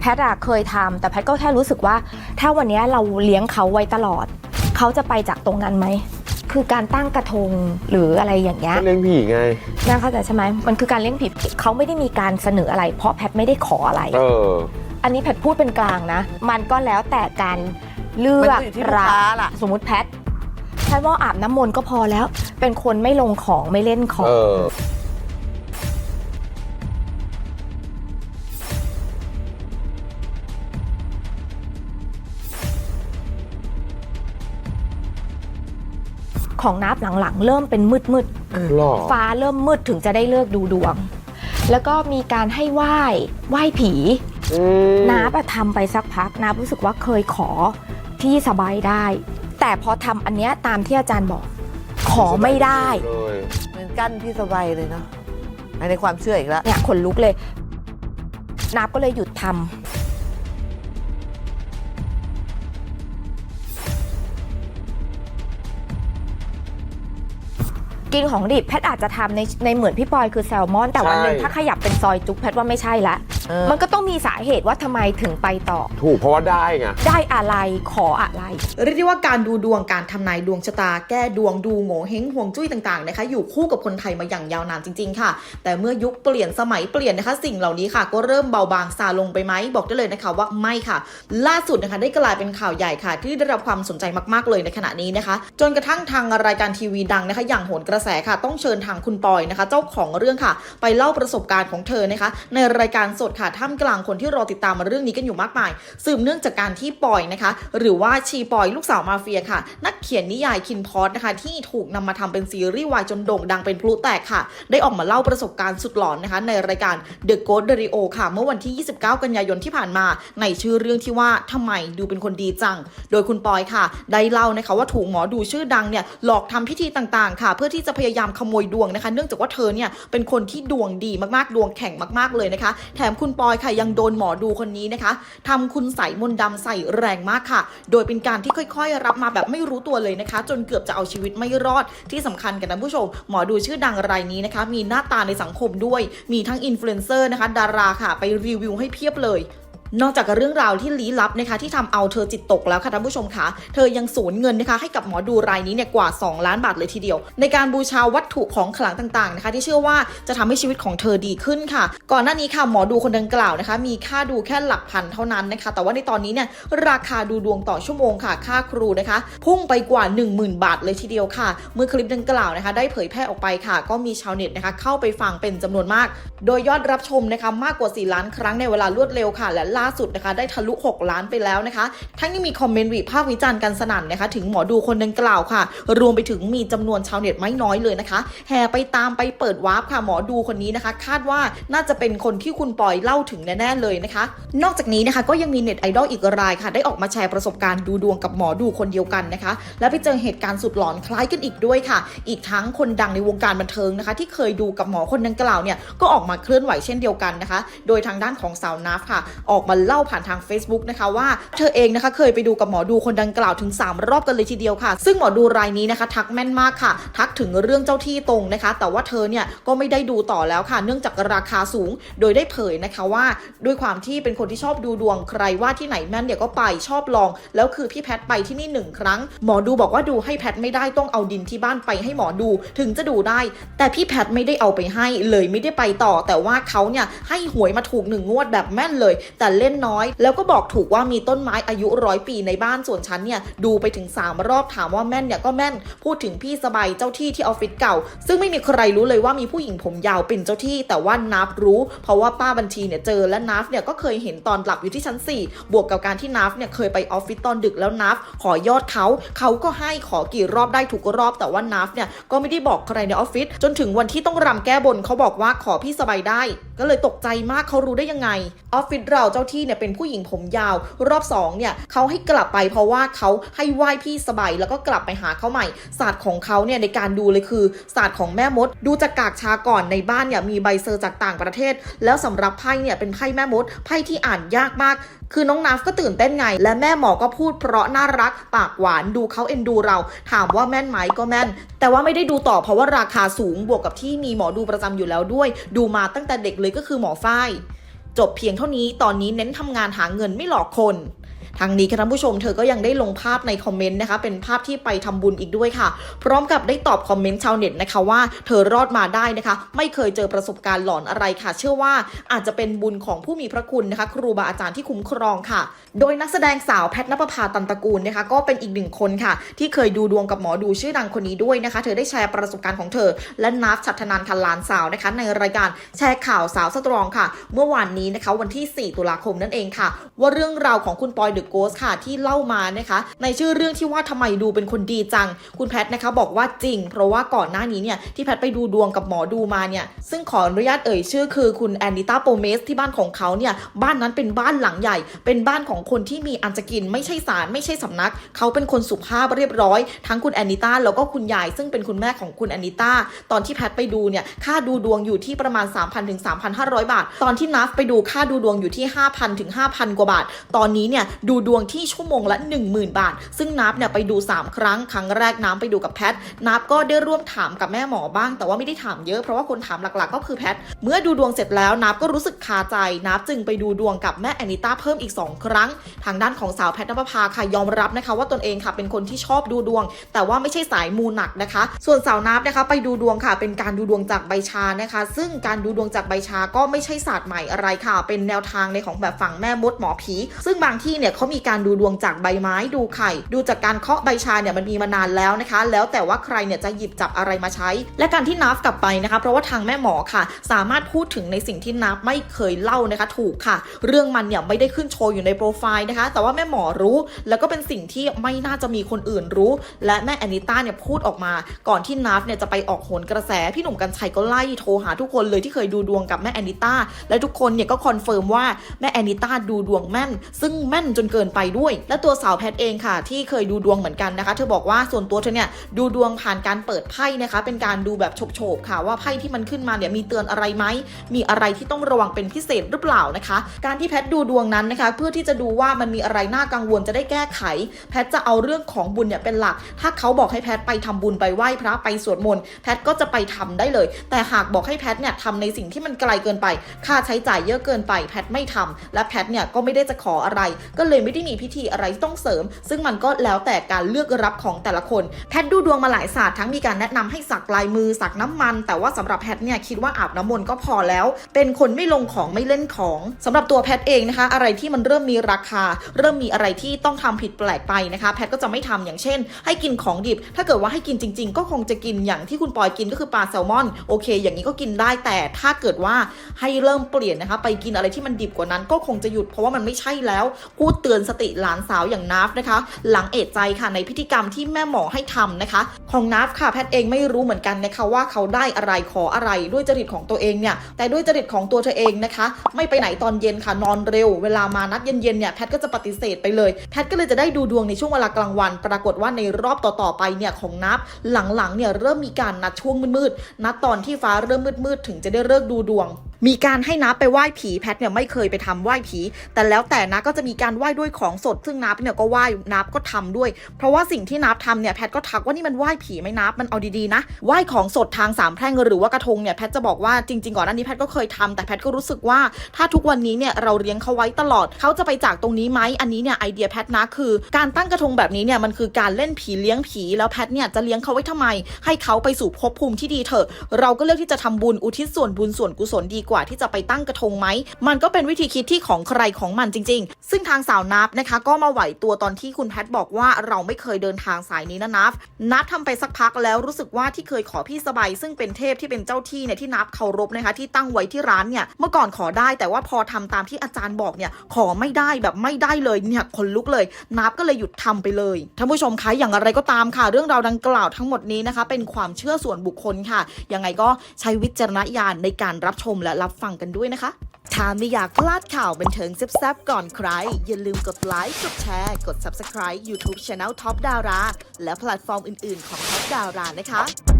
แพทย์อะเคยทำแต่แพทย์ก็แค่รู้สึกว่า ถ้าวันเนี้ยเราเลี้ยงเขาไว้ตลอด เขาจะไปจากตรงนั้นไหม คือการตั้งกระทงหรืออะไรอย่างเงี้ย ก็เลี้ยงผีไง น่าเข้าใจใช่ไหมมันคือการเลี้ยงผีเขาไม่ได้มีการเสนออะไร เพราะแพทย์ไม่ได้ขออะไร เออ อันนี้แพทย์พูดเป็นกลางนะ มันก็แล้วแต่การเลืมันอกก็อยู่ที่ลูกค้าล่ะ สมมติแพทย์แพทย์ว่าอาบน้ำมนต์ก็พอแล้ว เป็นคนไม่ลงของไม่เล่นของ เออ ของนับหลังๆ เริ่มเป็นมืดมืดหรอๆฟ้าเริ่มมืดถึงจะได้เลิกดูดวง แล้วก็มีการให้ไหว้ไหว้ผีอืมนาบอะทำไปสักพักนาบรู้สึกว่าเคยขอพี่สบายได้ แต่พอทำอันเนี้ยตามที่อาจารย์บอก ขอไม่ได้ เลยเหมือนกั้นพี่สบายเลยเนาะอันในความเชื่ออีกแล้วเนี่ยขนลุกเลยนาบก็เลยหยุดทำ กินของดิบแพทย์อาจจะทำในในเหมือนพี่ปอยคือแซลมอน แต่วันหนึ่งถ้าขยับเป็นซอยจุ๊กแพทย์ว่าไม่ใช่ละเออ มันก็ต้องมีสาเหตุว่าทำไมถึงไปต่อ ถูกเพราะว่าได้ไง ได้อะไรขออะไร เรียกได้ว่าการดูดวงการทำนายดวงชะตา แก้ดวงดูโง่เฮงห่วงจุ้ยต่างๆนะคะ อยู่คู่กับคนไทยมาอย่างยาวนานจริง ๆ ค่ะ แต่เมื่อยุคเปลี่ยนสมัยเปลี่ยนนะคะ สิ่งเหล่านี้ค่ะ ก็เริ่มเบาบางซาลงไปไหมบอกได้เลยนะคะว่าไม่ค่ะ ล่าสุดนะคะได้กลายเป็นข่าวใหญ่ค่ะ ที่ได้รับความสนใจมากๆเลยในขณะนี้นะคะ จนกระทั่งทางรายการทีวีดังนะคะ อย่างโหนกระแสค่ะ ต้องเชิญทางคุณปอยนะคะ เจ้าของเรื่องค่ะ ไปเล่าประสบการณ์ของเธอนะคะ ในรายการสดค่ะท่ามกลางคนที่รอติดตามมาเรื่องนี้กันอยู่มากมาย สืบเนื่องจากการที่ปอยนะคะ หรือว่าชีปอยลูกสาวมาเฟียค่ะ นักเขียนนิยายคินพอสนะคะ ที่ถูกนำมาทำเป็นซีรีส์วายจนโด่งดังเป็นพลุแตกค่ะ ได้ออกมาเล่าประสบการณ์สุดหลอนนะคะ ในรายการ The Ghost Radio ค่ะ เมื่อวันที่ 29 กันยายนที่ผ่านมา ในชื่อเรื่องที่ว่าทำไมดูเป็นคนดีจัง โดยคุณปอยค่ะ ได้เล่านะคะว่าถูกหมอดูชื่อดังเนี่ยหลอกทำพิธีต่างๆ ค่ะ เพื่อที่จะพยายามขโมยดวงนะคะ เนื่องจากว่าเธอเนี่ยเป็นคนที่ดวงดีมากๆดวงแข็งมาก ๆเลยนะคะ แถมคุณปอยค่ะยังโดนหมอดูคนนี้นะคะทำคุณใส่มนต์ดำใส่แรงมากค่ะ โดยเป็นการที่ค่อยๆ รับมาแบบไม่รู้ตัวเลยนะคะ จนเกือบจะเอาชีวิตไม่รอดที่สำคัญกันนะผู้ชม หมอดูชื่อดังรายนี้นะคะ มีหน้าตาในสังคมด้วย มีทั้งอินฟลูเอนเซอร์นะคะ ดาราค่ะ ไปรีวิวให้เพียบเลย นอกจากเรื่องราวที่ลี้ลับนะคะที่ทำเอาเธอจิตตกแล้วค่ะท่านผู้ชมคะเธอยังสูญเงินนะคะให้กับหมอดูรายนี้เนี่ยกว่า 2 ล้านบาทเลยทีเดียว ในการบูชาวัตถุของขลังต่างๆนะคะที่เชื่อว่าจะทำให้ชีวิตของเธอดีขึ้นค่ะ ก่อนหน้านี้ค่ะหมอดูคนดังกล่าวนะคะมีค่าดูแค่หลักพันเท่านั้นนะคะ แต่ว่าในตอนนี้เนี่ยราคาดูดวงต่อชั่วโมงค่ะ ค่าครูนะคะ พุ่งไปกว่า 10,000 บาทเลยทีเดียวค่ะ เมื่อคลิปดังกล่าวนะคะได้เผยแพร่ออกไปค่ะ ก็มีชาวเน็ตนะคะเข้าไปฟังเป็นจำนวนมาก โดยยอดรับชมนะคะมากกว่า 4 ล้านครั้งในเวลารวดเร็วค่ะและล่าสุดนะคะได้ทะลุ 6 ล้านไปแล้วนะคะ ทั้งยังมีคอมเมนต์วิพากษ์วิจารณ์กันสนั่นนะคะ ถึงหมอดูคนดังกล่าวค่ะ รวมไปถึงมีจำนวนชาวเน็ตไม่น้อยเลยนะคะ แห่ไปตามไปเปิดวาร์ปค่ะหมอดูคนนี้นะคะ คาดว่าน่าจะเป็นคนที่คุณปอยเล่าถึงแน่ๆเลยนะคะ นอกจากนี้นะคะก็ยังมีเน็ตไอดอลอีกรายค่ะ ได้ออกมาแชร์ประสบการณ์ดูดวงกับหมอดูคนเดียวกันนะคะ และไปเจอเหตุการณ์สุดหลอนคล้ายกันอีกด้วยค่ะ อีกทั้งคนดังในวงการบันเทิงนะคะ ที่เคยดูกับหมอคนดังกล่าวเนี่ยก็ออกมาเคลื่อนไหวเช่นเดียวกันนะคะ โดยทางด้านของสาวนัฟค่ะ ออกมาเล่าผ่านทาง Facebook นะคะว่าเธอเองนะคะเคยไปดูกับหมอดูคนดังกล่าวถึง 3 รอบกันเลยทีเดียวค่ะ ซึ่งหมอดูรายนี้นะคะ ทักแม่นมากค่ะ ทักถึงเรื่องเจ้าที่ตรงนะคะ แต่ว่าเธอเนี่ยก็ไม่ได้ดูต่อแล้วค่ะ เนื่องจากราคาสูง โดยได้เผยนะคะว่าด้วยความที่เป็นคนที่ชอบดูดวงใครว่าที่ไหนแม่นเนี่ยก็ไปชอบลอง แล้วคือพี่แพทไปที่นี่หนึ่งครั้ง หมอดูบอกว่าดูให้แพทไม่ได้ต้องเอาดินที่บ้านไปให้หมอดูถึงจะดูได้ แต่พี่แพทไม่ได้เอาไปให้เลยไม่ได้ไปต่อ แต่ว่าเขาเนี่ยให้หวยมาถูกหนึ่งงวดแบบแม่นเลย แต่เล่นน้อย แล้วก็บอกถูกว่ามีต้นไม้อายุร้อยปีในบ้านส่วนฉันเนี่ยดูไปถึง 3 รอบถามว่าแม่นเนี่ยก็แม่น พูดถึงพี่สบายเจ้าที่ที่ออฟฟิศเก่า ซึ่งไม่มีใครรู้เลยว่ามีผู้หญิงผมยาวเป็นเจ้าที่ แต่ว่านับรู้ เพราะว่าป้าบัญชีเนี่ยเจอและนับเนี่ยก็เคยเห็นตอนหลับอยู่ที่ชั้น 4 บวกกับการที่นับเนี่ยเคยไปออฟฟิศตอนดึกแล้วนับขอยอดเขาเขาก็ให้ขอกี่รอบได้ถูกรอบ แต่ว่านับเนี่ยก็ไม่ได้บอกใครในออฟฟิศจนถึงวันที่ต้องรำแก้บนเขาบอกว่าขอพี่สบายได้ ก็เลยตกใจมากเขารู้ได้ยังไงออฟฟิศเราเจ้าที่เนี่ยเป็นผู้หญิงผมยาว รอบสองเนี่ยเขาให้กลับไปเพราะว่าเขาให้ไหว้พี่สบายแล้วก็กลับไปหาเขาใหม่ ศาสตร์ของเขาเนี่ยในการดูเลยคือ ศาสตร์ของแม่มด ดูจากกากชาก่อนในบ้านเนี่ยมีใบเซอร์จากต่างประเทศ แล้วสำหรับไพ่เนี่ยเป็นไพ่แม่มดไพ่ที่อ่านยากมากคือน้องนาฟก็ตื่นเต้นไง และแม่หมอก็พูดเพราะน่ารักปากหวานดูเขาเอ็นดูเรา ถามว่าแม่นไหมก็แม่น แต่ว่าไม่ได้ดูต่อเพราะว่าราคาสูงบวกกับที่มีหมอดูประจำอยู่แล้วด้วย ดูมาตั้งแต่เด็กเลยก็คือหมอฝ้าย จบเพียงเท่านี้ตอนนี้เน้นทำงานหาเงินไม่หลอกคน ทางนี้ค่ะท่านผู้ชมเธอก็ยังได้ลงภาพในคอมเมนต์นะคะ เป็นภาพที่ไปทำบุญอีกด้วยค่ะ พร้อมกับได้ตอบคอมเมนต์ชาวเน็ตนะคะว่าเธอรอดมาได้นะคะ ไม่เคยเจอประสบการณ์หลอนอะไรค่ะ เชื่อว่าอาจจะเป็นบุญของผู้มีพระคุณนะคะ ครูบาอาจารย์ที่คุ้มครองค่ะ โดยนักแสดงสาวแพทนภพาตันตระกูลนะคะ ก็เป็นอีกหนึ่งคนค่ะ ที่เคยดูดวงกับหมอดูชื่อดังคนนี้ด้วยนะคะ เธอได้แชร์ประสบการณ์ของเธอ และนับชัตนันทันลานสาวนะคะ ในรายการแชร์ข่าวสาวสตรองค่ะ เมื่อวานนี้นะคะวันที่ 4 ตุลาคมนั่นเองค่ะ ว่าเรื่องราวของคุณปอยดอะโกสค่ะที่เล่ามานะคะ ในชื่อเรื่องที่ว่าทำไมดูเป็นคนดีจัง คุณแพทนะคะบอกว่าจริง เพราะว่าก่อนหน้านี้เนี่ยที่แพทไปดูดวงกับหมอดูมาเนี่ยซึ่งขออนุญาตเอ่ยชื่อคือคุณแอนนิต้าโปเมสที่บ้านของเขาเนี่ยบ้านนั้นเป็นบ้านหลังใหญ่ เป็นบ้านของคนที่มีอันจะกินไม่ใช่ศาลไม่ใช่สำนัก เขาเป็นคนสุภาพเรียบร้อย ทั้งคุณแอนนิต้าแล้วก็คุณยาย ซึ่งเป็นคุณแม่ของคุณแอนนิต้าตอนที่แพทไปดูเนี่ยค่าดูดวงอยู่ที่ประมาณ 3,000ถึง3,500 บาท ตอนที่นัฟไปดูค่าดูดวงอยู่ที่ 5,000ถึง5,000 กว่าบาท ตอนนี้เนี่ยดูดวงที่ชั่วโมงละ 10,000 บาท ซึ่งนับเนี่ยไปดู 3 ครั้ง ครั้งแรกน้ำไปดูกับแพทนับก็ได้ร่วมถามกับแม่หมอบ้าง แต่ว่าไม่ได้ถามเยอะเพราะว่าคนถามหลักๆ ก็คือแพทเมื่อดูดวงเสร็จแล้วนับก็รู้สึกคาใจนับจึงไปดูดวงกับแม่แอนนิต้าเพิ่มอีก 2 ครั้ง ทางด้านของสาวแพทนภพาค่ะยอมรับนะคะ ว่าตนเองค่ะเป็นคนที่ชอบดูดวง แต่ว่าไม่ใช่สายมูหนักนะคะ ส่วนสาวนับนะคะไปดูดวงค่ะ เป็นการดูดวงจากใบชานะคะ ซึ่งการดูดวงจากใบชาก็ไม่ใช่ศาสตร์ใหม่อะไรค่ะ เป็นแนวทางในของแบบฝั่งแม่มดหมอผี ซึ่งบางที่เนี่ยเขามีการดูดวงจากใบไม้ดูไข่ ดูจากการเคาะใบชาเนี่ยมันมีมานานแล้วนะคะ แล้วแต่ว่าใครเนี่ยจะหยิบจับอะไรมาใช้ และการที่นับกลับไปนะคะ เพราะว่าทางแม่หมอค่ะ สามารถพูดถึงในสิ่งที่นับไม่เคยเล่านะคะถูกค่ะ เรื่องมันเนี่ยไม่ได้ขึ้นโชว์อยู่ในโปรไฟล์นะคะ แต่ว่าแม่หมอรู้ แล้วก็เป็นสิ่งที่ไม่น่าจะมีคนอื่นรู้ และแม่แอนิต้าเนี่ยพูดออกมา ก่อนที่นับเนี่ยจะไปออกโหนกระแสพี่หนุ่มกัญชัยก็ไล่โทรหาทุกคนเลยที่เคยดูดวงกับแม่แอนิต้าและทุกคนเนี่ยก็คอนเฟิร์มว่าแม่แอนนิต้าดูดวงแม่น ซึ่งแม่นจนเกินไปด้วย และตัวสาวแพทเองค่ะ ที่เคยดูดวงเหมือนกันนะคะ เธอบอกว่าส่วนตัวเธอเนี่ยดูดวงผ่านการเปิดไพ่นะคะ เป็นการดูแบบโฉบๆค่ะ ว่าไพ่ที่มันขึ้นมาเนี่ยมีเตือนอะไรไหมมีอะไรที่ต้องระวังเป็นพิเศษหรือเปล่านะคะ การที่แพทดูดวงนั้นนะคะ เพื่อที่จะดูว่ามันมีอะไรน่ากังวลจะได้แก้ไข แพทจะเอาเรื่องของบุญเนี่ยเป็นหลัก ถ้าเขาบอกให้แพทไปทำบุญไปไหว้พระไปสวดมนต์แพทก็จะไปทำได้เลย แต่หากบอกให้แพทเนี่ยทำในสิ่งที่มันไกลเกินไป ค่าใช้จ่ายเยอะเกินไป แพทไม่ทำและแพทเนี่ยก็ไม่ได้จะขออะไรก็เลยไม่ได้มีพิธีอะไรที่ต้องเสริม ซึ่งมันก็แล้วแต่การเลือกรับของแต่ละคน แพทดูดวงมาหลายศาสตร์ทั้งมีการแนะนำให้สักลายมือสักน้ำมัน แต่ว่าสำหรับแพทเนี่ยคิดว่าอาบน้ำมนต์ก็พอแล้ว เป็นคนไม่ลงของไม่เล่นของสำหรับตัวแพทเองนะคะ อะไรที่มันเริ่มมีราคา เริ่มมีอะไรที่ต้องทำผิดแปลกไปนะคะ แพทก็จะไม่ทำอย่างเช่น ให้กินของดิบ ถ้าเกิดว่าให้กินจริง ๆ ก็คงจะกินอย่างที่คุณปอยกินก็คือปลาแซลมอนโอเค อย่างนี้ก็กินได้แต่ถ้าเกิดว่าให้เริ่มเปลี่ยนนะคะ ไปกินอะไรที่มันดิบกว่านั้นก็คงจะหยุดเพราะว่ามันไม่ใช่แล้วพูเตือนสติหลานสาวอย่างนาฟนะคะ หลังเอะใจค่ะในพิธีกรรมที่แม่หมอให้ทำนะคะ ของนาฟค่ะแพทย์เองไม่รู้เหมือนกันนะคะว่าเขาได้อะไรขออะไรด้วยจริตของตัวเองเนี่ยแต่ด้วยจริตของตัวเธอเองนะคะ ไม่ไปไหนตอนเย็นค่ะนอนเร็ว เวลามานัดเย็นๆเนี่ยแพทย์ก็จะปฏิเสธไปเลย แพทย์ก็เลยจะได้ดูดวงในช่วงเวลากลางวัน ปรากฏว่าในรอบต่อๆไปเนี่ยของนับหลังๆเนี่ยเริ่มมีการนัดช่วงมืดๆนัดตอนที่ฟ้าเริ่มมืดๆถึงจะได้เลิกดูดวง มีการให้นับไปไหว้ผีแพทเนี่ยไม่เคยไปทำไหว้ผี แต่แล้วแต่นะก็จะมีการไหว้ด้วยของสด ซึ่งนับเนี่ยก็ไหว้นับก็ทำด้วย เพราะว่าสิ่งที่นับทำเนี่ยแพทก็ทักว่านี่มันไหว้ผีไหม่นับมันเอาดีๆนะไหว้ของสดทางสามแพร่งหรือว่ากระทงเนี่ยแพทจะบอกว่าจริงๆก่อนหน้านี้แพทก็เคยทำแต่แพทก็รู้สึกว่าถ้าทุกวันนี้เนี่ยเราเลี้ยงเขาไว้ตลอดเขาจะไปจากตรงนี้ไหมอันนี้เนี่ยไอเดียแพทนะคือ การตั้งกระทงแบบนี้เนี่ยมันคือการเล่นผีเลี้ยงผีแล้วแพทเนี่ยจะเลี้ยงเขาไว้ทำไม ให้เขาไปสู่ภพภูมิที่ดีเถอะเราก็เลือกที่จะทำบุญอุทิศส่วนบุญส่วนกุศลดีกว่าที่จะไปตั้งกระทงไหม มันก็เป็นวิธีคิดที่ของใครของมันจริง ๆ ซึ่งทางสาวนับนะคะ ก็มาไหวตัวตอนที่คุณแพทบอกว่าเราไม่เคยเดินทางสายนี้นะนับนับทำไปสักพักแล้วรู้สึกว่าที่เคยขอพี่สบายซึ่งเป็นเทพที่เป็นเจ้าที่เนี่ยที่นับเคารพนะคะที่ตั้งไว้ที่ร้านเนี่ยเมื่อก่อนขอได้แต่ว่าพอทำตามที่อาจารย์บอกเนี่ยขอไม่ได้แบบไม่ได้เลยเนี่ยคนลุกเลย นับก็เลยหยุดทำไปเลยท่านผู้ชมคะอย่างไรก็ตามค่ะ เรื่องราวดังกล่าวทั้งหมดนี้นะคะ เป็นความเชื่อส่วนบุคคลค่ะยังไงก็ใช้วิจารณญาณในการรับชมและรับฟังกันด้วยนะคะ ถ้าไม่อยากพลาดข่าวบันเทิงแซ่บๆก่อนใคร อย่าลืมกดไลค์ กดแชร์ กด Subscribe YouTube Channel Top Dara และแพลตฟอร์มอื่นๆของ Top Dara นะคะ